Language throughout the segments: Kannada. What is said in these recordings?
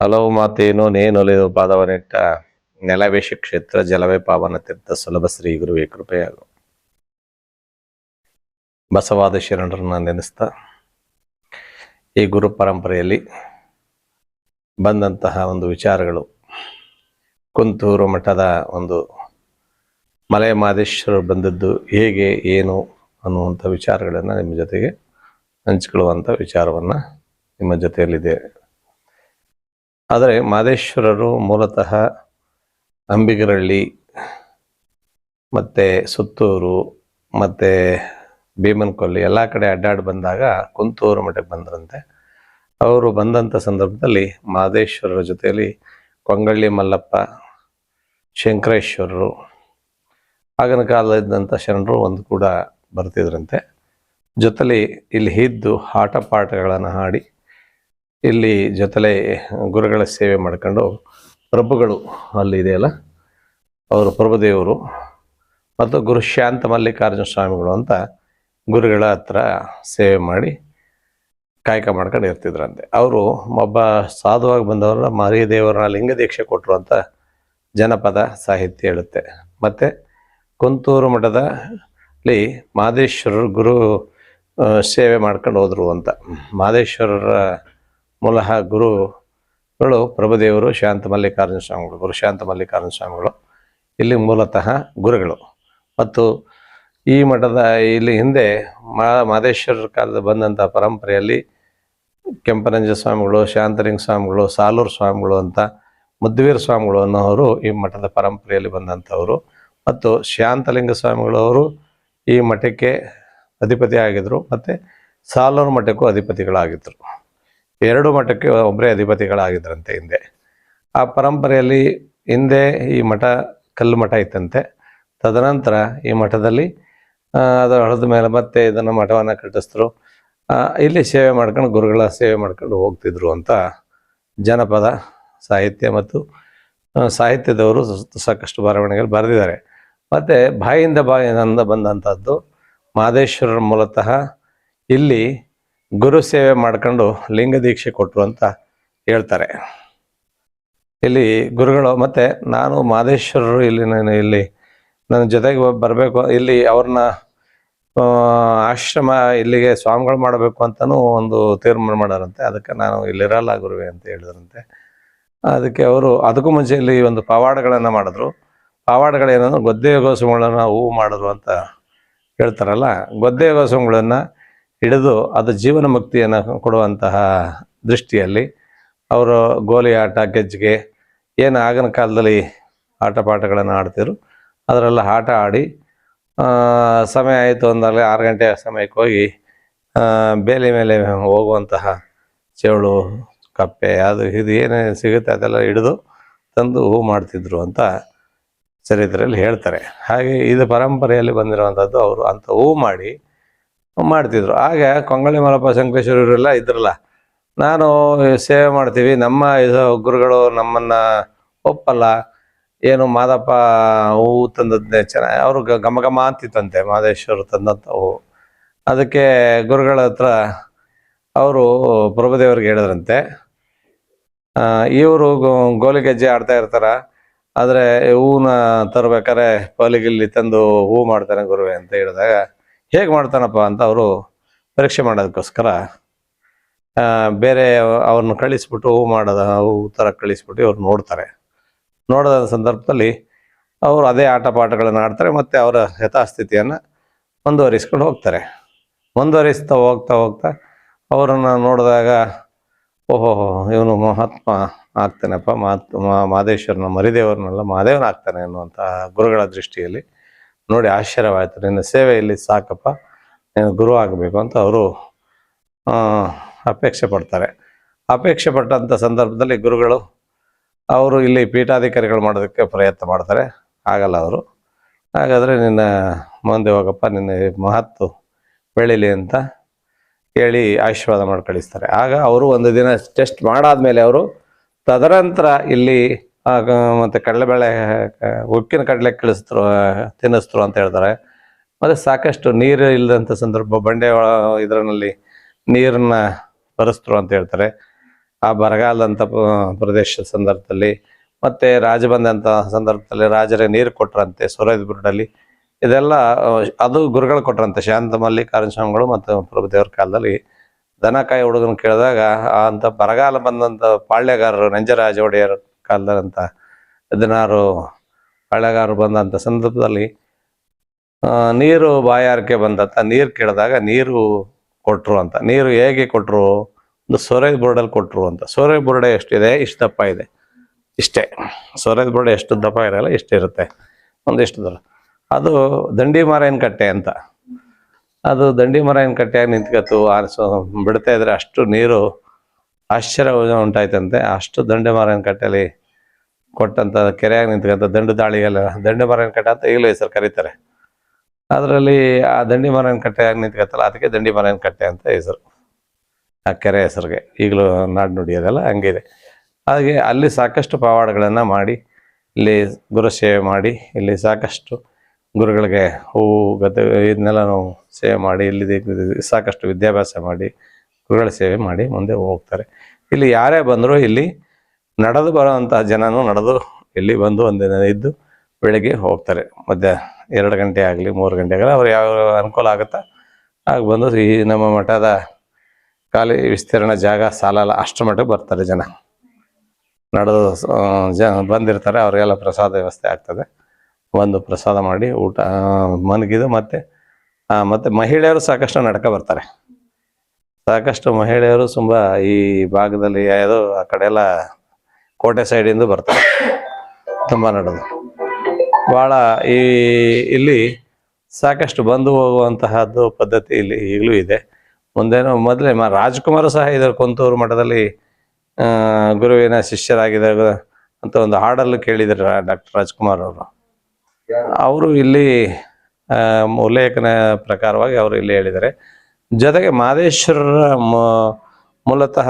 ಹಲವು ಮಾತೇನು ನೇನೊಲೆಯು ಪಾದವನಿಟ್ಟ ನೆಲವೇಶ ಕ್ಷೇತ್ರ ಜಲವೇ ಪಾವನ ತೀರ್ಥ ಸುಲಭ ಶ್ರೀ ಗುರುವೇ ಕೃಪೆಯಾಗು ಬಸವಾದ ಶರಣರನ್ನ ನೆನೆಸ್ತಾ, ಈ ಗುರು ಪರಂಪರೆಯಲ್ಲಿ ಬಂದಂತಹ ಒಂದು ವಿಚಾರಗಳು, ಕುಂತೂರು ಮಠದ ಒಂದು ಮಲೆ ಮಾದೇಶ್ವರರು ಬಂದದ್ದು ಹೇಗೆ, ಏನು ಅನ್ನುವಂಥ ವಿಚಾರಗಳನ್ನು ನಿಮ್ಮ ಜೊತೆಗೆ ಹಂಚಿಕೊಳ್ಳುವಂಥ ವಿಚಾರವನ್ನು ನಿಮ್ಮ ಜೊತೆಯಲ್ಲಿದೆ. ಆದರೆ ಮಾದೇಶ್ವರರು ಮೂಲತಃ ಅಂಬಿಗರಳ್ಳಿ, ಮತ್ತು ಸುತ್ತೂರು, ಮತ್ತು ಭೀಮನಕೊಲ್ಲಿ ಎಲ್ಲ ಕಡೆ ಅಡ್ಡಾಡಿ ಬಂದಾಗ ಕುಂತೂರು ಮಠಕ್ಕೆ ಬಂದ್ರಂತೆ. ಅವರು ಬಂದಂಥ ಸಂದರ್ಭದಲ್ಲಿ ಮಾದೇಶ್ವರರ ಜೊತೆಯಲ್ಲಿ ಕೊಂಗಳ್ಳಿ ಮಲ್ಲಪ್ಪ, ಶಂಕರೇಶ್ವರರು, ಆಗಿನ ಕಾಲದಿದ್ದಂಥ ಶರಣರು ಒಂದು ಕೂಡ ಬರ್ತಿದ್ರಂತೆ. ಜೊತೆಲಿ ಇಲ್ಲಿ ಇದ್ದು ಆಟ ಪಾಠಗಳನ್ನು ಹಾಡಿ ಇಲ್ಲಿ ಜೊತೆಲೆ ಗುರುಗಳ ಸೇವೆ ಮಾಡ್ಕೊಂಡು ಪ್ರಭುಗಳು ಅಲ್ಲಿ ಇದೆಯಲ್ಲ, ಅವರು ಪ್ರಭುದೇವರು ಮತ್ತು ಗುರು ಶಾಂತ ಮಲ್ಲಿಕಾರ್ಜುನ ಸ್ವಾಮಿಗಳು ಅಂತ ಗುರುಗಳ ಹತ್ರ ಸೇವೆ ಮಾಡಿ ಕಾಯಕ ಮಾಡ್ಕೊಂಡು ಇರ್ತಿದ್ರಂತೆ. ಅವರು ಒಬ್ಬ ಸಾಧುವಾಗಿ ಬಂದವರ ದೇವರನ್ನ ಲಿಂಗ ದೀಕ್ಷೆ ಕೊಟ್ಟರು ಅಂತ ಜನಪದ ಸಾಹಿತ್ಯ ಹೇಳುತ್ತೆ. ಮತ್ತು ಕುಂತೂರು ಮಠದಲ್ಲಿ ಮಾದೇಶ್ವರರು ಗುರು ಸೇವೆ ಮಾಡ್ಕೊಂಡು ಹೋದರು ಅಂತ. ಮಾದೇಶ್ವರರ ಮೂಲಃ ಗುರುಗಳು ಪ್ರಭುದೇವರು ಶಾಂತ ಮಲ್ಲಿಕಾರ್ಜುನ ಸ್ವಾಮಿಗಳು, ಗುರು ಶಾಂತ ಮಲ್ಲಿಕಾರ್ಜುನ ಸ್ವಾಮಿಗಳು, ಇಲ್ಲಿ ಮೂಲತಃ ಗುರುಗಳು. ಮತ್ತು ಈ ಮಠದ ಇಲ್ಲಿ ಹಿಂದೆ ಮಾ, ಮಾದೇಶ್ವರರ ಕಾಲದ ಬಂದಂಥ ಪರಂಪರೆಯಲ್ಲಿ ಕೆಂಪನಂಜ ಸ್ವಾಮಿಗಳು, ಶಾಂತಲಿಂಗ ಸ್ವಾಮಿಗಳು, ಸಾಲೂರು ಸ್ವಾಮಿಗಳು ಅಂತ ಮುದ್ವೀರ ಸ್ವಾಮಿಗಳು ಅನ್ನೋರು ಈ ಮಠದ ಪರಂಪರೆಯಲ್ಲಿ ಬಂದಂಥವರು. ಮತ್ತು ಶಾಂತಲಿಂಗ ಸ್ವಾಮಿಗಳು ಅವರು ಈ ಮಠಕ್ಕೆ ಅಧಿಪತಿ ಆಗಿದ್ರು, ಮತ್ತು ಸಾಲೂರು ಮಠಕ್ಕೂ ಅಧಿಪತಿಗಳಾಗಿದ್ದರು ಎರಡು ಮಠಕ್ಕೆ ಒಬ್ಬರೇ ಅಧಿಪತಿಗಳಾಗಿದ್ರಂತೆ ಹಿಂದೆ. ಆ ಪರಂಪರೆಯಲ್ಲಿ ಹಿಂದೆ ಈ ಮಠ ಕಲ್ಲು ಮಠ ಇತ್ತಂತೆ. ತದನಂತರ ಈ ಮಠದಲ್ಲಿ ಅದು ಹಳದ ಮೇಲೆ ಮತ್ತೆ ಇದನ್ನು ಮಠವನ್ನು ಕಟ್ಟಿಸಿದ್ರು. ಇಲ್ಲಿ ಸೇವೆ ಮಾಡ್ಕೊಂಡು ಗುರುಗಳ ಸೇವೆ ಮಾಡ್ಕೊಂಡು ಹೋಗ್ತಿದ್ರು ಅಂತ ಜನಪದ, ಸಾಹಿತ್ಯ ಮತ್ತು ಸಾಹಿತ್ಯದವರು ಸಾಕಷ್ಟು ಬರವಣಿಗೆಯಲ್ಲಿ ಬರೆದಿದ್ದಾರೆ. ಮತ್ತು ಬಾಯಿಂದ ಬಾಯಿಂದ ಬಂದಂಥದ್ದು ಮಾದೇಶ್ವರ ಮೂಲತಃ ಇಲ್ಲಿ ಗುರು ಸೇವೆ ಮಾಡ್ಕೊಂಡು ಲಿಂಗ ದೀಕ್ಷೆ ಕೊಟ್ಟರು ಅಂತ ಹೇಳ್ತಾರೆ. ಇಲ್ಲಿ ಗುರುಗಳು ಮತ್ತು ನಾನು ಮಾದೇಶ್ವರರು ಇಲ್ಲಿ ನಾನು ಇಲ್ಲಿ ನನ್ನ ಜೊತೆಗೆ ಬರಬೇಕು. ಇಲ್ಲಿ ಅವ್ರನ್ನ ಆಶ್ರಮ ಇಲ್ಲಿಗೆ ಸ್ವಾಮಿಗಳು ಮಾಡಬೇಕು ಅಂತಲೂ ಒಂದು ತೀರ್ಮಾನ ಮಾಡಾರಂತೆ. ಅದಕ್ಕೆ ನಾನು ಇಲ್ಲಿರಲ್ಲ ಗುರುವೆ ಅಂತ ಹೇಳಿದ್ರಂತೆ. ಅದಕ್ಕೆ ಅವರು, ಅದಕ್ಕೂ ಮುಂಚೆ ಇಲ್ಲಿ ಒಂದು ಪವಾಡಗಳನ್ನು ಮಾಡಿದ್ರು. ಪವಾಡಗಳೇನಂದ್ರೆ ಗೊದ್ದೆ ಗೋಸುಗಳನ್ನ ಹೂವು ಮಾಡಿದ್ರು ಅಂತ ಹೇಳ್ತಾರಲ್ಲ. ಗೊದ್ದೆ ಗೋಸುಗಳನ್ನ ಹಿಡಿದು ಅದು ಜೀವನ ಮುಕ್ತಿಯನ್ನು ಕೊಡುವಂತಹ ದೃಷ್ಟಿಯಲ್ಲಿ ಅವರು ಗೋಲಿ ಆಟ ಗೆಜ್ಜಿಗೆ, ಏನು ಆಗಿನ ಕಾಲದಲ್ಲಿ ಆಟ ಪಾಠಗಳನ್ನು ಆಡ್ತಿದ್ರು ಅದರೆಲ್ಲ ಆಟ ಆಡಿ ಸಮಯ ಆಯಿತು ಅಂದಾಗಲೇ ಆರು ಗಂಟೆ ಸಮಯಕ್ಕೆ ಹೋಗಿ ಬೇಲಿ ಮೇಲೆ ಹೋಗುವಂತಹ ಚೇಳು, ಕಪ್ಪೆ, ಅದು ಇದು ಏನೇನು ಸಿಗುತ್ತೆ ಅದೆಲ್ಲ ಹಿಡಿದು ತಂದು ಹೂ ಮಾಡ್ತಿದ್ರು ಅಂತ ಚರಿತ್ರೆಯಲ್ಲಿ ಹೇಳ್ತಾರೆ. ಹಾಗೆ ಇದು ಪರಂಪರೆಯಲ್ಲಿ ಬಂದಿರುವಂಥದ್ದು ಅವರು ಅಂಥ ಹೂ ಮಾಡಿ ಮಾಡ್ತಿದ್ರು. ಆಗ ಕೊಂಗಳಿ ಮಲಪ್ಪ ಸಂಕೇಶ್ವರ ಇವರೆಲ್ಲ ಇದ್ರಲ್ಲ, ನಾನು ಸೇವೆ ಮಾಡ್ತೀವಿ, ನಮ್ಮ ಗುರುಗಳು ನಮ್ಮನ್ನು ಒಪ್ಪಲ್ಲ, ಏನು ಮಾದಪ್ಪ ಹೂವು ತಂದದ್ದೇ ಚೆನ್ನಾಗಿ, ಅವರು ಘಮ ಘಮ ಅಂತಿತ್ತಂತೆ ಮಾದೇಶ್ವರ ತಂದಂಥ ಹೂವು ಅದಕ್ಕೆ ಗುರುಗಳ ಹತ್ರ ಅವರು ಪ್ರಭುದೇವರಿಗೆ ಹೇಳಿದ್ರಂತೆ. ಇವರು ಗೋಲಿ ಗೆಜ್ಜೆ ಆಡ್ತಾ ಇರ್ತಾರ, ಆದರೆ ಹೂವನ್ನ ತರ್ಬೇಕಾರೆ ಪಲಿಗಿಲ್ಲಿ ತಂದು ಹೂವು ಮಾಡ್ತಾನೆ ಗುರುವೆ ಅಂತ ಹೇಳಿದಾಗ ಹೇಗೆ ಮಾಡ್ತಾನಪ್ಪ ಅಂತ ಅವರು ಪರೀಕ್ಷೆ ಮಾಡೋದಕ್ಕೋಸ್ಕರ ಬೇರೆ ಅವ್ರನ್ನ ಕಳಿಸ್ಬಿಟ್ಟು ಹೂ ಮಾಡೋದ ಹೂ ಥರ ಕಳಿಸ್ಬಿಟ್ಟು ಇವ್ರು ನೋಡ್ತಾರೆ ನೋಡಿದ ಸಂದರ್ಭದಲ್ಲಿ ಅವರು ಅದೇ ಆಟ ಪಾಠಗಳನ್ನು ಆಡ್ತಾರೆ ಮತ್ತು ಅವರ ಯಥಾಸ್ಥಿತಿಯನ್ನು ಮುಂದುವರಿಸ್ಕೊಂಡು ಹೋಗ್ತಾರೆ ಮುಂದುವರಿಸ್ತಾ ಹೋಗ್ತಾ ಹೋಗ್ತಾ ಅವರನ್ನು ನೋಡಿದಾಗ ಓಹೋ ಇವನು ಮಹಾತ್ಮ ಆಗ್ತಾನಪ್ಪ ಮಹಾತ್ ಮಾ- ಮಾದೇಶ್ವರನ ಮರಿದೇವರನ್ನೆಲ್ಲ ಮಹಾದೇವನ ಆಗ್ತಾನೆ ಅನ್ನುವಂಥ ಗುರುಗಳ ದೃಷ್ಟಿಯಲ್ಲಿ ನೋಡಿ ಆಶ್ಚರ್ಯವಾಯಿತು. ನಿನ್ನ ಸೇವೆಯಲ್ಲಿ ಸಾಕಪ್ಪ, ನೀನು ಗುರು ಆಗಬೇಕು ಅಂತ ಅವರು ಅಪೇಕ್ಷೆ ಪಡ್ತಾರೆ. ಅಪೇಕ್ಷೆ ಪಟ್ಟಂಥ ಸಂದರ್ಭದಲ್ಲಿ ಗುರುಗಳು, ಅವರು ಇಲ್ಲಿ ಪೀಠಾಧಿಕಾರಿಗಳು ಮಾಡೋದಕ್ಕೆ ಪ್ರಯತ್ನ ಮಾಡ್ತಾರೆ. ಆಗಲ್ಲ ಅವರು. ಹಾಗಾದರೆ ನಿನ್ನ ಮುಂದೆ ಹೋಗಪ್ಪ, ನಿನ್ನ ಮಹತ್ತು ಬೆಳೀಲಿ ಅಂತ ಹೇಳಿ ಆಶೀರ್ವಾದ ಮಾಡಿ ಕಳಿಸ್ತಾರೆ ಆಗ ಅವರು ಒಂದು ದಿನ ಟೆಸ್ಟ್ ಮಾಡಾದ ಮೇಲೆ ಅವರು ತದನಂತರ ಇಲ್ಲಿ ಮತ್ತೆ ಕಡಲೆಬೇಳೆ ಉಕ್ಕಿನ ಕಡಲೆ ಕಿಳಿಸ್ತರು ತಿನ್ನಿಸ್ತರು ಅಂತ ಹೇಳ್ತಾರೆ. ಮತ್ತು ಸಾಕಷ್ಟು ನೀರು ಇಲ್ಲದಂಥ ಸಂದರ್ಭ, ಬಂಡೆ ಇದರಲ್ಲಿ ನೀರನ್ನ ಬರೆಸ್ತರು ಅಂತ ಹೇಳ್ತಾರೆ. ಆ ಬರಗಾಲದಂಥ ಪ್ರದೇಶ ಸಂದರ್ಭದಲ್ಲಿ ಮತ್ತೆ ರಾಜ ಬಂದಂಥ ಸಂದರ್ಭದಲ್ಲಿ ರಾಜರೇ ನೀರು ಕೊಟ್ರಂತೆ, ಸೊರೈದ ಬುರುಡಲ್ಲಿ ಇದೆಲ್ಲ ಅದು ಗುರುಗಳು ಕೊಟ್ರಂತೆ, ಶಾಂತ ಮಲ್ಲಿಕಾರ್ಜುನ ಸ್ವಾಮಿಗಳು ಮತ್ತು ಪ್ರಭುದೇವರ ಕಾಲದಲ್ಲಿ. ದನಕಾಯಿ ಹುಡುಗನ ಕೇಳಿದಾಗ ಅಂಥ ಬರಗಾಲ ಬಂದಂಥ ಪಾಳ್ಯಗಾರರು, ನಂಜರಾಜ ಒಡೆಯರ ಕಾಲದಂತ ಹದಿನಾರು ಹಳೆಗಾರು ಬಂದಂಥ ಸಂದರ್ಭದಲ್ಲಿ ನೀರು ಬಾಯಾರಿಕೆ ಬಂದಂತ, ನೀರು ಕೇಳಿದಾಗ ನೀರು ಕೊಟ್ಟರು ಅಂತ. ನೀರು ಹೇಗೆ ಕೊಟ್ಟರು ಒಂದು ಸೊರೆ ಬೋರ್ಡಲ್ಲಿ ಕೊಟ್ಟರು ಅಂತ. ಸೊರೆ ಬುರುಡೆ ಎಷ್ಟಿದೆ? ಇಷ್ಟು ದಪ್ಪ ಇದೆ. ಇಷ್ಟೇ. ಸೊರೆ ಬುರುಡೆ ಎಷ್ಟು ದಪ್ಪ ಇರಲ್ಲ ಇಷ್ಟಿರುತ್ತೆ ಒಂದಿಷ್ಟು ದೂರ. ಅದು ದಂಡಿ ಮಾರೇನ ಕಟ್ಟೆ ಅಂತ. ಅದು ದಂಡಿ ಮರಾಯನ ಕಟ್ಟೆಯಾಗಿ ನಿಂತ್ಕತ್ತು, ಆರಿಸೋ, ಬಿಡ್ತಾ ಇದ್ರೆ ಅಷ್ಟು ನೀರು ಆಶ್ಚರ್ಯ ಉಂಟಾಯ್ತಂತೆ. ಅಷ್ಟು ದಂಡಿ ಮಾರೇನ ಕಟ್ಟೆಯಲ್ಲಿ ಕೊಟ್ಟಂತ ಕೆರೆಯಾಗ ನಿಂತ್ಕಂತ ದಂಡು ದಾಳಿಗೆಲ್ಲ, ದಂಡೆ ಮರನ ಕಟ್ಟೆ ಅಂತ ಈಗಲೂ ಹೆಸರು ಕರೀತಾರೆ. ಅದರಲ್ಲಿ ಆ ದಂಡಿ ಮರನ ಕಟ್ಟೆಯಾಗಿ ನಿಂತ್ಕತ್ತಲ್ಲ, ಅದಕ್ಕೆ ದಂಡಿ ಮರನ ಕಟ್ಟೆ ಅಂತ ಹೆಸರು. ಆ ಕೆರೆ ಹೆಸರಿಗೆ, ಈಗಲೂ ನಾಡು ನುಡಿಯೋದಲ್ಲ ಹಂಗಿದೆ. ಹಾಗೆ ಅಲ್ಲಿ ಸಾಕಷ್ಟು ಪವಾಡಗಳನ್ನು ಮಾಡಿ, ಇಲ್ಲಿ ಗುರು ಸೇವೆ ಮಾಡಿ, ಇಲ್ಲಿ ಸಾಕಷ್ಟು ಗುರುಗಳಿಗೆ ಹೂವು ಗದ್ದೆ ಇದನ್ನೆಲ್ಲ ನಾವು ಸೇವೆ ಮಾಡಿ, ಇಲ್ಲಿ ಸಾಕಷ್ಟು ವಿದ್ಯಾಭ್ಯಾಸ ಮಾಡಿ, ಗುರುಗಳ ಸೇವೆ ಮಾಡಿ ಮುಂದೆ ಹೋಗ್ತಾರೆ. ಇಲ್ಲಿ ಯಾರೇ ಬಂದರೂ ಇಲ್ಲಿ ನಡೆದು ಬರೋವಂಥ ಜನನು ನಡೆದು ಇಲ್ಲಿ ಬಂದು ಒಂದಿನ ಇದ್ದು ಬೆಳಗ್ಗೆ ಹೋಗ್ತಾರೆ. ಮಧ್ಯ ಎರಡು ಗಂಟೆ ಆಗಲಿ, ಮೂರು ಗಂಟೆ ಆಗಲಿ, ಅವ್ರು ಯಾವ ಅನುಕೂಲ ಆಗುತ್ತಾ? ಆಗ ಬಂದು ಈ ನಮ್ಮ ಮಠದ ಖಾಲಿ ವಿಸ್ತೀರ್ಣ ಜಾಗ ಸಾಲಲ್ಲ ಅಷ್ಟು ಮಟ್ಟಿಗೆ ಬರ್ತಾರೆ ಜನ. ನಡೆದು ಜ, ಬಂದಿರ್ತಾರೆ, ಅವರಿಗೆಲ್ಲ ಪ್ರಸಾದ ವ್ಯವಸ್ಥೆ ಆಗ್ತದೆ. ಬಂದು ಪ್ರಸಾದ ಮಾಡಿ ಊಟ ಮನಗಿದು ಮತ್ತೆ ಮತ್ತೆ ಮಹಿಳೆಯರು ಸಾಕಷ್ಟು ನಡ್ಕೊ ಬರ್ತಾರೆ. ಸಾಕಷ್ಟು ಮಹಿಳೆಯರು ತುಂಬ ಈ ಭಾಗದಲ್ಲಿ ಯಾವುದೋ ಆ ಕಡೆ ಎಲ್ಲ ಕೋಟೆ ಸೈಡಿಂದ ಬರ್ತಾರೆ. ತುಂಬ ನಡೆದು ಭಾಳ ಈ, ಇಲ್ಲಿ ಸಾಕಷ್ಟು ಬಂದು ಹೋಗುವಂತಹದ್ದು ಪದ್ಧತಿ ಇಲ್ಲಿ ಈಗಲೂ ಇದೆ. ಮುಂದೇನು ಮೊದಲೇ ಮ, ರಾಜ್ಕುಮಾರ್ ಸಹ ಇದ್ದಾರೆ ಕೊಂತೂರು ಮಠದಲ್ಲಿ. ಗುರುವಿನ ಶಿಷ್ಯರಾಗಿದ್ದಾಗ ಅಂತ ಒಂದು ಹಾಡಲ್ಲಿ ಕೇಳಿದ್ರು ಡಾಕ್ಟರ್ ರಾಜ್ಕುಮಾರ್ ಅವರು. ಅವರು ಇಲ್ಲಿ ಉಲ್ಲೇಖನ ಪ್ರಕಾರವಾಗಿ ಅವರು ಇಲ್ಲಿ ಹೇಳಿದ್ದಾರೆ. ಜೊತೆಗೆ ಮಾದೇಶ್ವರರ ಮೂಲತಃ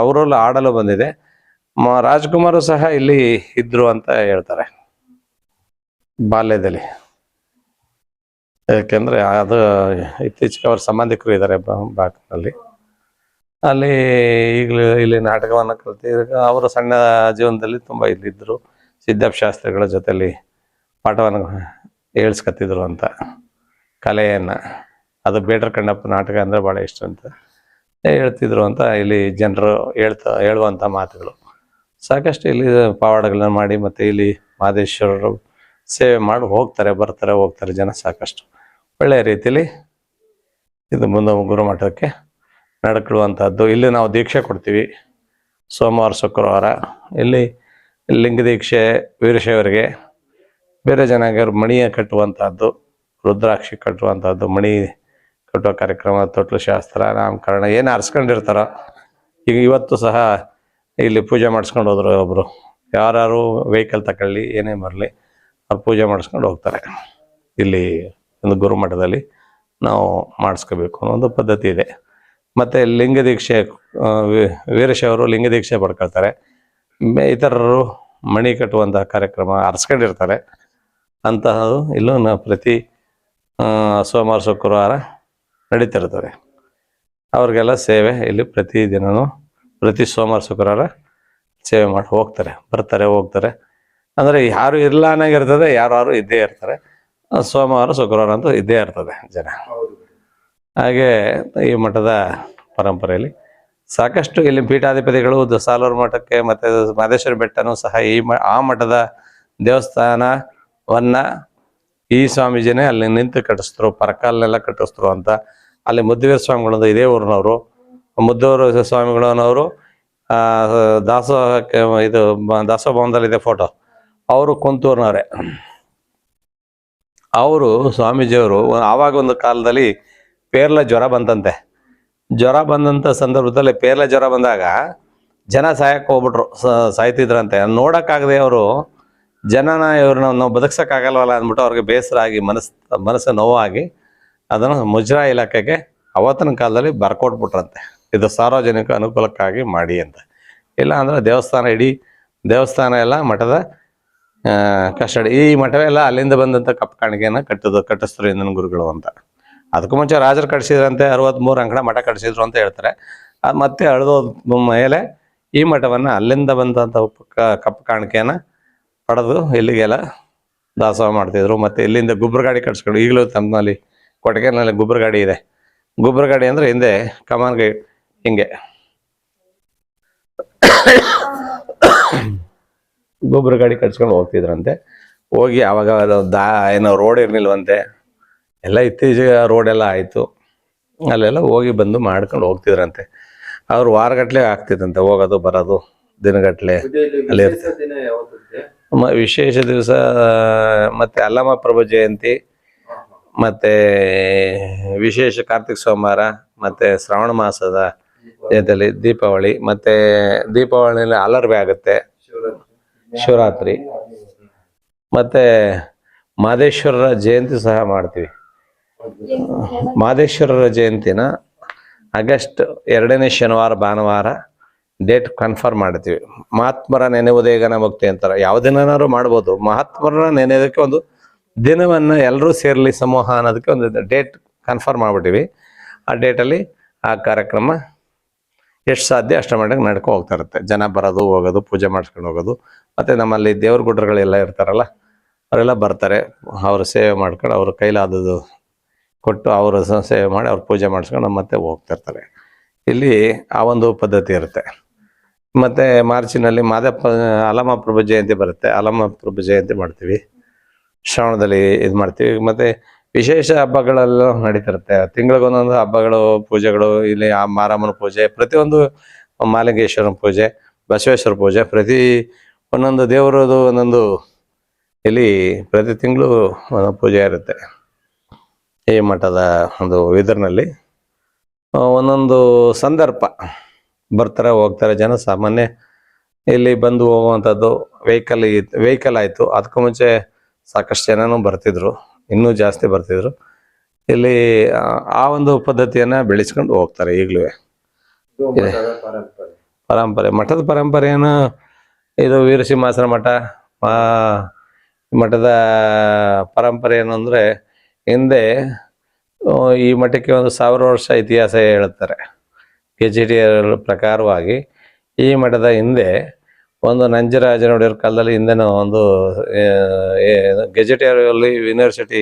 ಅವರಲ್ಲಿ ಆಡಲು ಬಂದಿದೆ. ರಾಜ್ಕುಮಾರ್ ಸಹ ಇಲ್ಲಿ ಇದ್ರು ಅಂತ ಹೇಳ್ತಾರೆ ಬಾಲ್ಯದಲ್ಲಿ. ಯಾಕೆಂದ್ರೆ ಅದು ಇತ್ತೀಚೆಗೆ ಅವ್ರ ಸಂಬಂಧಿಕರು ಇದ್ದಾರೆ ಬಾಕ್ನಲ್ಲಿ ಅಲ್ಲಿ ಈಗಲೂ ಇಲ್ಲಿ ನಾಟಕವನ್ನು ಕಲಿತ ಅವರು ಸಣ್ಣ ಜೀವನದಲ್ಲಿ ತುಂಬ ಇಲ್ಲಿದ್ದರು ಸಿದ್ದಪ್ಪ ಶಾಸ್ತ್ರಿಗಳ ಜೊತೆಲಿ ಪಾಠವನ್ನು ಹೇಳ್ಸ್ಕತ್ತಿದ್ರು ಅಂತ. ಕಲೆಯನ್ನು. ಅದು ಬೇಟರ್ ಕಣ್ಣಪ್ಪ ನಾಟಕ ಅಂದರೆ ಭಾಳ ಇಷ್ಟ ಅಂತ ಹೇಳ್ತಿದ್ರು ಅಂತ ಇಲ್ಲಿ ಜನರು ಹೇಳ್ತಾ ಹೇಳುವಂಥ ಮಾತುಗಳು. ಸಾಕಷ್ಟು ಇಲ್ಲಿ ಪಾವಾಡಗಳನ್ನ ಮಾಡಿ ಮತ್ತು ಇಲ್ಲಿ ಮಹದೇಶ್ವರರು ಸೇವೆ ಮಾಡಿ ಹೋಗ್ತಾರೆ, ಬರ್ತಾರೆ, ಹೋಗ್ತಾರೆ ಜನ ಸಾಕಷ್ಟು. ಒಳ್ಳೆಯ ರೀತಿಯಲ್ಲಿ ಇದು ಮುಂದೆ ಗುರುಮಠಕ್ಕೆ ನಡ್ಕೊಳ್ಳುವಂಥದ್ದು ಇಲ್ಲಿ ನಾವು ದೀಕ್ಷೆ ಕೊಡ್ತೀವಿ ಸೋಮವಾರ, ಶುಕ್ರವಾರ. ಇಲ್ಲಿ ಲಿಂಗ ದೀಕ್ಷೆ ವೀರಶೈವರಿಗೆ. ಬೇರೆ ಜನಾಗ ಮಣಿಯ ಕಟ್ಟುವಂಥದ್ದು ರುದ್ರಾಕ್ಷಿ ಕಟ್ಟುವಂಥದ್ದು ಮಣಿ ಕಟ್ಟುವ ಕಾರ್ಯಕ್ರಮ, ತೊಟ್ಲು ಶಾಸ್ತ್ರ, ನಾಮಕರಣ, ಏನು ಅರ್ಸ್ಕೊಂಡಿರ್ತಾರೋ ಈಗ ಇವತ್ತು ಸಹ ಇಲ್ಲಿ ಪೂಜೆ ಮಾಡಿಸ್ಕೊಂಡು ಹೋದ್ರು ಒಬ್ಬರು ಯಾರು ವೆಹಿಕಲ್ ತಗೊಳ್ಳಿ ಏನೇ ಬರಲಿ, ಅವ್ರು ಪೂಜೆ ಮಾಡಿಸ್ಕೊಂಡು ಹೋಗ್ತಾರೆ. ಇಲ್ಲಿ ಒಂದು ಗುರುಮಠದಲ್ಲಿ ನಾವು ಮಾಡಿಸ್ಕೋಬೇಕು ಅನ್ನೋ ಒಂದು ಪದ್ಧತಿ ಇದೆ. ಮತ್ತು ಲಿಂಗ ದೀಕ್ಷೆ ವೀರಶವರು ಲಿಂಗ ದೀಕ್ಷೆ ಪಡ್ಕೊಳ್ತಾರೆ. ಇತರರು ಮಣಿ ಕಟ್ಟುವಂತಹ ಕಾರ್ಯಕ್ರಮ ಅರ್ಸ್ಕೊಂಡಿರ್ತಾರೆ ಅಂತಹದು ಇಲ್ಲೂ ನಾವು ಪ್ರತಿ ಸೋಮವಾರ, ಶುಕ್ರವಾರ ನಡೀತಿರ್ತದೆ. ಅವ್ರಿಗೆಲ್ಲ ಸೇವೆ ಇಲ್ಲಿ ಪ್ರತಿ ದಿನನೂ ಪ್ರತಿ ಸೋಮವಾರ, ಶುಕ್ರವಾರ ಸೇವೆ ಮಾಡಿ ಹೋಗ್ತಾರೆ, ಬರ್ತಾರೆ, ಹೋಗ್ತಾರೆ. ಅಂದರೆ ಯಾರು ಇಲ್ಲ ಇರ್ತದೆ, ಯಾರು ಇದ್ದೇ ಇರ್ತಾರೆ. ಸೋಮವಾರ, ಶುಕ್ರವಾರ ಅಂತೂ ಇದ್ದೇ ಇರ್ತದೆ ಜನ. ಹಾಗೆ ಈ ಮಠದ ಪರಂಪರೆಯಲ್ಲಿ ಸಾಕಷ್ಟು ಇಲ್ಲಿ ಪೀಠಾಧಿಪತಿಗಳು ಸಾಲೂರು ಮಠಕ್ಕೆ ಮತ್ತೆ ಮಾದೇಶ್ವರ ಬೆಟ್ಟನೂ ಸಹ ಈ ಆ ಮಠದ ದೇವಸ್ಥಾನವನ್ನ ಈ ಸ್ವಾಮೀಜಿನೇ ಅಲ್ಲಿ ನಿಂತು ಕಟ್ಟಿಸ್ತರು ಪರಕಾಲ್ನೆಲ್ಲ ಕಟ್ಟಿಸ್ತರು ಅಂತ. ಅಲ್ಲಿ ಮುದ್ದುವೀರ ಸ್ವಾಮಿಗಳಂದು ಇದೇ ಊರಿನವರು. ಮುದ್ದೂರು ಸ್ವಾಮಿಗಳವರು ದಾಸೋಹಕ್ಕೆ ಇದು ದಾಸೋಹ ಭವನದಲ್ಲಿದೆ ಫೋಟೋ ಅವರು ಕುಂತೂರ್ನವ್ರೆ. ಅವರು ಸ್ವಾಮೀಜಿಯವರು ಆವಾಗ ಒಂದು ಕಾಲದಲ್ಲಿ ಪೇರ್ಲ ಜ್ವರ ಬಂತಂತೆ. ಜ್ವರ ಬಂದಂಥ ಸಂದರ್ಭದಲ್ಲಿ ಪೇರ್ಲ ಜ್ವರ ಬಂದಾಗ ಜನ ಸಾಯಕ್ಕೆ ಹೋಗ್ಬಿಟ್ರು ಸಾಯ್ತಿದ್ರಂತೆ. ನೋಡೋಕ್ಕಾಗದೆ ಅವರು ಜನನ ಇವ್ರನ್ನ ನಾವು ಬದುಕ್ಸೋಕ್ಕಾಗಲ್ವಲ್ಲ ಅಂದ್ಬಿಟ್ಟು ಅವ್ರಿಗೆ ಬೇಸರ ಆಗಿ ಮನಸ್ಸು ಮನಸ್ಸು ನೋವಾಗಿ ಅದನ್ನು ಮುಜರಾ ಇಲಾಖೆಗೆ ಅವತ್ತಿನ ಕಾಲದಲ್ಲಿ ಬರ್ಕೊಟ್ಬಿಟ್ರಂತೆ. ಇದು ಸಾರ್ವಜನಿಕ ಅನುಕೂಲಕ್ಕಾಗಿ ಮಾಡಿ ಅಂತ. ಇಲ್ಲ ಅಂದ್ರೆ ದೇವಸ್ಥಾನ ಇಡೀ ದೇವಸ್ಥಾನ ಎಲ್ಲ ಮಠದ ಕಷ್ಟಡಿ ಈ ಮಠವೆಲ್ಲ ಅಲ್ಲಿಂದ ಬಂದಂಥ ಕಪ್ಪು ಕಾಣಿಕೆಯನ್ನು ಕಟ್ಟೋದು ಕಟ್ಟಿಸ್ತಾರೆ ಇಂದಿನ ಗುರುಗಳು ಅಂತ. ಅದಕ್ಕೂ ಮುಂಚೆ ರಾಜರು ಕಟ್ಟಿಸಿದ್ರಂತೆ ಅರವತ್ತ್ಮೂರು ಅಂಕಣ ಮಠ ಕಟ್ಟಿಸಿದ್ರು ಅಂತ ಹೇಳ್ತಾರೆ. ಅದು ಮತ್ತೆ ಅಳ್ದೋದ ಮೇಲೆ ಈ ಮಠವನ್ನು ಅಲ್ಲಿಂದ ಬಂದಂಥ ಕಪ್ಪು ಕಾಣಿಕೆಯನ್ನು ಪಡೆದು ಇಲ್ಲಿಗೆಲ್ಲ ದಾಸೋಹ ಮಾಡ್ತಿದ್ರು. ಮತ್ತು ಇಲ್ಲಿಂದ ಗುಬ್ರ ಗಾಡಿ ಕಟ್ಸ್ಕೊಂಡು, ಈಗಲೂ ತಮ್ಮಲ್ಲಿ ಕೊಟ್ಟಿಗೆನಲ್ಲಿ ಗುಬ್ರ ಗಾಡಿ ಇದೆ. ಗುಬ್ರ ಗಾಡಿ ಅಂದರೆ ಹಿಂದೆ ಕಮಾನ್ಗೆ ಹಿಂಗೆ. ಗೊಬ್ಬರ ಗಾಡಿ ಕಟ್ಸ್ಕೊಂಡು ಹೋಗ್ತಿದ್ರಂತೆ. ಹೋಗಿ ಅವಾಗ ಅದು ದಾ ಏನೋ ರೋಡ್ ಇರ್ಲಿಲ್ವಂತೆ. ಎಲ್ಲ ಇತ್ತೀಚೆಗೆ ರೋಡ್ ಎಲ್ಲ ಆಯಿತು. ಅಲ್ಲೆಲ್ಲ ಹೋಗಿ ಬಂದು ಮಾಡ್ಕೊಂಡು ಹೋಗ್ತಿದ್ರಂತೆ. ಅವ್ರು ವಾರಗಟ್ಲೆ ಆಗ್ತಿದ್ರಂತೆ ಹೋಗೋದು ಬರೋದು ದಿನಗಟ್ಲೆ ಅಲ್ಲಿ ವಿಶೇಷ ದಿವಸ ಮತ್ತೆ ಅಲ್ಲಮ್ಮ ಪ್ರಭು ಜಯಂತಿ ಮತ್ತೆ ವಿಶೇಷ ಕಾರ್ತಿಕ್ ಸೋಮವಾರ ಮತ್ತೆ ಶ್ರಾವಣ ಮಾಸದ ಜಯಂತಿಯಲ್ಲಿ ದೀಪಾವಳಿ ಮತ್ತೆ ದೀಪಾವಳಿಯಲ್ಲಿ ಅಲರ್ವೆ ಆಗುತ್ತೆ. ಶಿವರಾತ್ರಿ. ಶಿವರಾತ್ರಿ ಮತ್ತೆ ಮಾದೇಶ್ವರರ ಜಯಂತಿ ಸಹ ಮಾಡ್ತೀವಿ. ಮಾದೇಶ್ವರರ ಜಯಂತಿನ ಆಗಸ್ಟ್ ಎರಡನೇ ಶನಿವಾರ, ಭಾನುವಾರ ಡೇಟ್ ಕನ್ಫರ್ಮ್ ಮಾಡ್ತೀವಿ. ಮಹಾತ್ಮರ ನೆನೆಯುವುದೇ ಗನ ಮುಕ್ತಿ ಅಂತಾರೆ. ಯಾವ ದಿನನಾದ್ರು ಮಾಡ್ಬೋದು. ಮಹಾತ್ಮರ ನೆನೆಯೋದಕ್ಕೆ ಒಂದು ದಿನವನ್ನು ಎಲ್ಲರೂ ಸೇರಲಿ, ಸಮೂಹ ಅನ್ನೋದಕ್ಕೆ ಒಂದು ಡೇಟ್ ಕನ್ಫರ್ಮ್ ಮಾಡಿಬಿಟ್ಟಿವಿ. ಆ ಡೇಟಲ್ಲಿ ಆ ಕಾರ್ಯಕ್ರಮ ಎಷ್ಟು ಸಾಧ್ಯ ಅಷ್ಟು ಮಟ್ಟಿಗೆ ನಡ್ಕೊ ಹೋಗ್ತಾ ಇರುತ್ತೆ. ಜನ ಬರೋದು, ಹೋಗೋದು, ಪೂಜೆ ಮಾಡಿಸ್ಕೊಂಡು ಹೋಗೋದು. ಮತ್ತು ನಮ್ಮಲ್ಲಿ ದೇವ್ರ ಗುಡ್ರಗಳೆಲ್ಲ ಇರ್ತಾರಲ್ಲ, ಅವರೆಲ್ಲ ಬರ್ತಾರೆ. ಅವರು ಸೇವೆ ಮಾಡ್ಕೊಂಡು ಅವ್ರ ಕೈಲಾದದು ಕೊಟ್ಟು ಅವರು ಸೇವೆ ಮಾಡಿ ಅವ್ರು ಪೂಜೆ ಮಾಡಿಸ್ಕೊಂಡು ಮತ್ತೆ ಹೋಗ್ತಿರ್ತಾರೆ ಇಲ್ಲಿ ಆ ಒಂದು ಪದ್ಧತಿ ಇರುತ್ತೆ. ಮತ್ತು ಮಾರ್ಚಿನಲ್ಲಿ ಮಾದಪ್ಪ ಅಲಮ ಪ್ರಭು ಜಯಂತಿ ಬರುತ್ತೆ. ಅಲಮ ಪ್ರಭು ಜಯಂತಿ ಮಾಡ್ತೀವಿ. ಶ್ರಾವಣದಲ್ಲಿ ಇದು ಮಾಡ್ತೀವಿ. ಮತ್ತು ವಿಶೇಷ ಹಬ್ಬಗಳೆಲ್ಲ ನಡೀತಿರುತ್ತೆ. ತಿಂಗಳಿಗೊಂದೊಂದು ಹಬ್ಬಗಳು, ಪೂಜೆಗಳು, ಇಲ್ಲಿ ಆ ಮಾರಮ್ಮನ ಪೂಜೆ, ಪ್ರತಿಯೊಂದು ಮಾಲಿಂಗೇಶ್ವರನ ಪೂಜೆ, ಬಸವೇಶ್ವರ ಪೂಜೆ, ಪ್ರತಿ ಒಂದೊಂದು ದೇವರದು ಒಂದೊಂದು ಇಲ್ಲಿ ಪ್ರತಿ ತಿಂಗಳು ಒಂದೊಂದು ಪೂಜೆ ಇರುತ್ತೆ. ಈ ಮಠದ ಒಂದು ಇದರಲ್ಲಿ ಒಂದೊಂದು ಸಂದರ್ಭ ಬರ್ತಾರೆ, ಹೋಗ್ತಾರೆ ಜನ ಸಾಮಾನ್ಯ. ಇಲ್ಲಿ ಬಂದು ಹೋಗುವಂಥದ್ದು, ವೆಹಿಕಲ್ ವೆಹಿಕಲ್ ಆಯಿತು. ಅದಕ್ಕೂ ಮುಂಚೆ ಸಾಕಷ್ಟು ಜನನೂ ಬರ್ತಿದ್ರು. ಇನ್ನೂ ಜಾಸ್ತಿ ಬರ್ತಿದ್ರು. ಇಲ್ಲಿ ಆ, ಒಂದು ಪದ್ಧತಿಯನ್ನು ಬೆಳೆಸ್ಕೊಂಡು ಹೋಗ್ತಾರೆ ಈಗಲೂ. ಪರಂಪರೆ. ಮಠದ ಪರಂಪರೆ ಏನು? ಇದು ವೀರಸಿಂಹಾಸನ ಮಠ. ಆ, ಮಠದ ಪರಂಪರೆ ಏನು ಅಂದರೆ ಹಿಂದೆ ಈ ಮಠಕ್ಕೆ ಒಂದು ಸಾವಿರ ವರ್ಷ ಇತಿಹಾಸ ಹೇಳ್ತಾರೆ. ಕೆ ಜಿ ಡಿ ಪ್ರಕಾರವಾಗಿ ಈ ಮಠದ ಹಿಂದೆ ಒಂದು ನಂಜರಾಜನೊಡೆಯವ್ರ ಕಾಲದಲ್ಲಿ ಹಿಂದೆನೂ ಒಂದು ಗೆಜೆಟಿಯರಲ್ಲಿ ಯೂನಿವರ್ಸಿಟಿ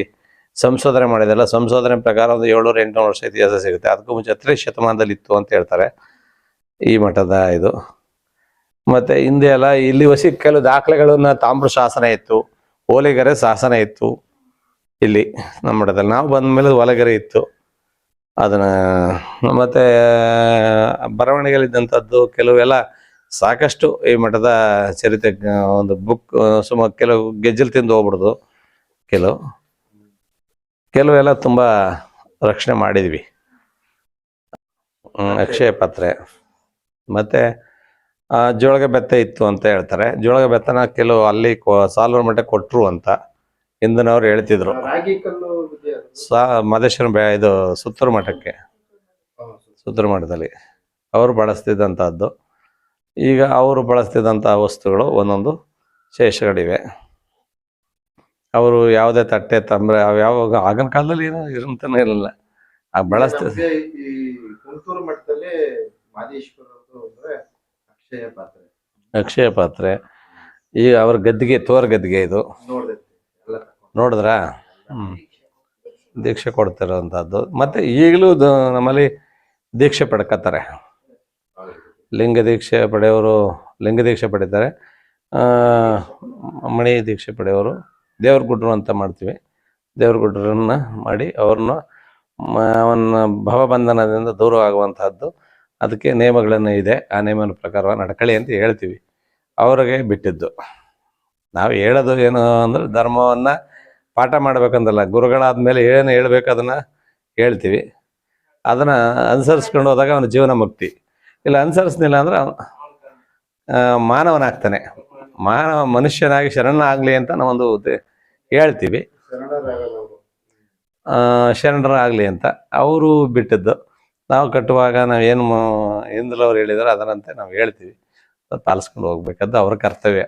ಸಂಶೋಧನೆ ಮಾಡಿದೆಲ್ಲ, ಸಂಶೋಧನೆ ಪ್ರಕಾರ ಒಂದು ಏಳ್ನೂರ ಎಂಟುನೂರು ವರ್ಷ ಇತಿಹಾಸ ಸಿಗುತ್ತೆ. ಅದಕ್ಕೂ ಮುಂಚೆ ಹತ್ತನೇ ಶತಮಾನದಲ್ಲಿ ಇತ್ತು ಅಂತ ಹೇಳ್ತಾರೆ ಈ ಮಠದ ಇದು. ಮತ್ತೆ ಹಿಂದೆ ಎಲ್ಲ ಇಲ್ಲಿ ವಸಿ ಕೆಲವು ದಾಖಲೆಗಳನ್ನ ತಾಮ್ರ ಶಾಸನ ಇತ್ತು ಓಲೆಗೆರೆ ಶಾಸನ ಇತ್ತು ಇಲ್ಲಿ ನಮ್ಮ ಮಠದಲ್ಲಿ. ನಾವು ಬಂದ ಮೇಲೆ ಒಲಗೆರೆ ಇತ್ತು. ಅದನ್ನ, ಮತ್ತೆ ಬರವಣಿಗೆಯಲ್ಲಿದ್ದಂಥದ್ದು, ಕೆಲವೆಲ್ಲ ಸಾಕಷ್ಟು ಈ ಮಠದ ಚರಿತ್ರೆ ಒಂದು ಬುಕ್ ಸುಮಾರು ಕೆಲವು ಗೆಜ್ಜಲ್ ತಿಂದು ಹೋಗ್ಬಿಡ್ದು. ಕೆಲವು. ಕೆಲವೆಲ್ಲ ತುಂಬ ರಕ್ಷಣೆ ಮಾಡಿದ್ವಿ. ಅಕ್ಷಯ ಪಾತ್ರೆ. ಮತ್ತೆ ಜೋಳಗ ಬೆತ್ತ ಇತ್ತು ಅಂತ ಹೇಳ್ತಾರೆ. ಜೋಳಗ ಬೆತ್ತನ ಕೆಲವು ಅಲ್ಲಿ ಸಾಲ್ವರ್ ಸಾಲೂರು ಮಠ ಕೊಟ್ಟರು ಅಂತ ಹಿಂದಿನವ್ರು ಹೇಳ್ತಿದ್ರು. ಸಾ ಮದೇಶ್ವರ ಬೆ ಇದು ಸುತ್ತೂರು ಮಠಕ್ಕೆ. ಸುತ್ತೂರು ಮಠದಲ್ಲಿ. ಅವರು ಬಳಸ್ತಿದ್ದಂಥದ್ದು ಈಗ ಅವರು ಬಳಸ್ತಿದ್ದಂಥ ವಸ್ತುಗಳು ಒಂದೊಂದು ಶೇಷಗಳಿವೆ. ಅವರು ಯಾವುದೇ ತಟ್ಟೆ ತಂಬ್ರೆ ಅವು ಯಾವಾಗ ಆಗಿನ ಕಾಲದಲ್ಲಿ ಏನೋ ಇರಂತಾನೆ ಇರಲಿಲ್ಲ. ಆ ಬಳಸ್ತಿದ್ದ ಈ ಕುಂತೂರು ಮಠದಲ್ಲಿ ಮಾದೇಶ್ವರದ್ದು ಅಂದ್ರೆ ಅಕ್ಷಯ ಪಾತ್ರೆ. ಅಕ್ಷಯ ಪಾತ್ರೆ. ಈಗ ಅವ್ರ ಗದ್ದಿಗೆ ತೋರ್ ಗದ್ದಿಗೆ ಇದು. ನೋಡಿದ್ರ? ನೋಡಿದ್ರಾ ಹ್ಮ್. ದೀಕ್ಷೆ ಕೊಡ್ತಿರೋಂಥದ್ದು. ಮತ್ತೆ ಈಗಲೂ ನಮ್ಮಲ್ಲಿ ದೀಕ್ಷೆ ಪಡ್ಕತ್ತಾರೆ. ಲಿಂಗ ದೀಕ್ಷೆ ಪಡೆಯೋರು ಲಿಂಗ ದೀಕ್ಷೆ ಪಡಿತಾರೆ ಮಣಿ ದೀಕ್ಷೆ ಪಡೆಯೋರು ದೇವ್ರ ಗುಡ್ರು ಅಂತ ಮಾಡ್ತೀವಿ. ದೇವ್ರ ಗುಡ್ರನ್ನ ಮಾಡಿ ಅವ್ರನ್ನ ಅವನ್ನ ಭವಬಂಧನದಿಂದ ದೂರ ಆಗುವಂತಹದ್ದು ಅದಕ್ಕೆ ನಿಯಮಗಳನ್ನು ಇದೆ. ಆ ನಿಯಮದ ಪ್ರಕಾರ ನಡ್ಕಳಿ ಅಂತ ಹೇಳ್ತೀವಿ. ಅವ್ರಿಗೆ ಬಿಟ್ಟಿದ್ದು. ನಾವು ಹೇಳೋದು ಏನು ಅಂದ್ರೆ ಧರ್ಮವನ್ನ ಪಾಠ ಮಾಡ್ಬೇಕಂದಲ್ಲ ಗುರುಗಳಾದ ಮೇಲೆ ಏನು ಹೇಳ್ಬೇಕು ಅದನ್ನ ಹೇಳ್ತೀವಿ. ಅದನ್ನ ಅನುಸರಿಸ್ಕೊಂಡು ಹೋದಾಗ ಅವನ ಜೀವನ ಮುಕ್ತಿ. ಇಲ್ಲ ಅನುಸರಿಸ್ಲಿಲ್ಲ ಅಂದ್ರೆ ಮಾನವನಾಗ್ತಾನೆ. ಮಾನವ ಮನುಷ್ಯನಾಗಿ ಶರಣ ಆಗ್ಲಿ ಅಂತ ನಾವೊಂದು ಹೇಳ್ತೀವಿ. ಅವರು ಶರಣರಾಗಲಿ ಅಂತ. ಅವರು ಬಿಟ್ಟಿದ್ದು. ನಾವು ಕಟ್ಟುವಾಗ ನಾವು ಏನು ಹಿಂದಲವ್ರು ಹೇಳಿದಾರೆ ಅದರಂತೆ ನಾವು ಹೇಳ್ತೀವಿ. ಪಾಲಿಸ್ಕೊಂಡು ಹೋಗ್ಬೇಕದ್ದು ಅವ್ರ ಕರ್ತವ್ಯ.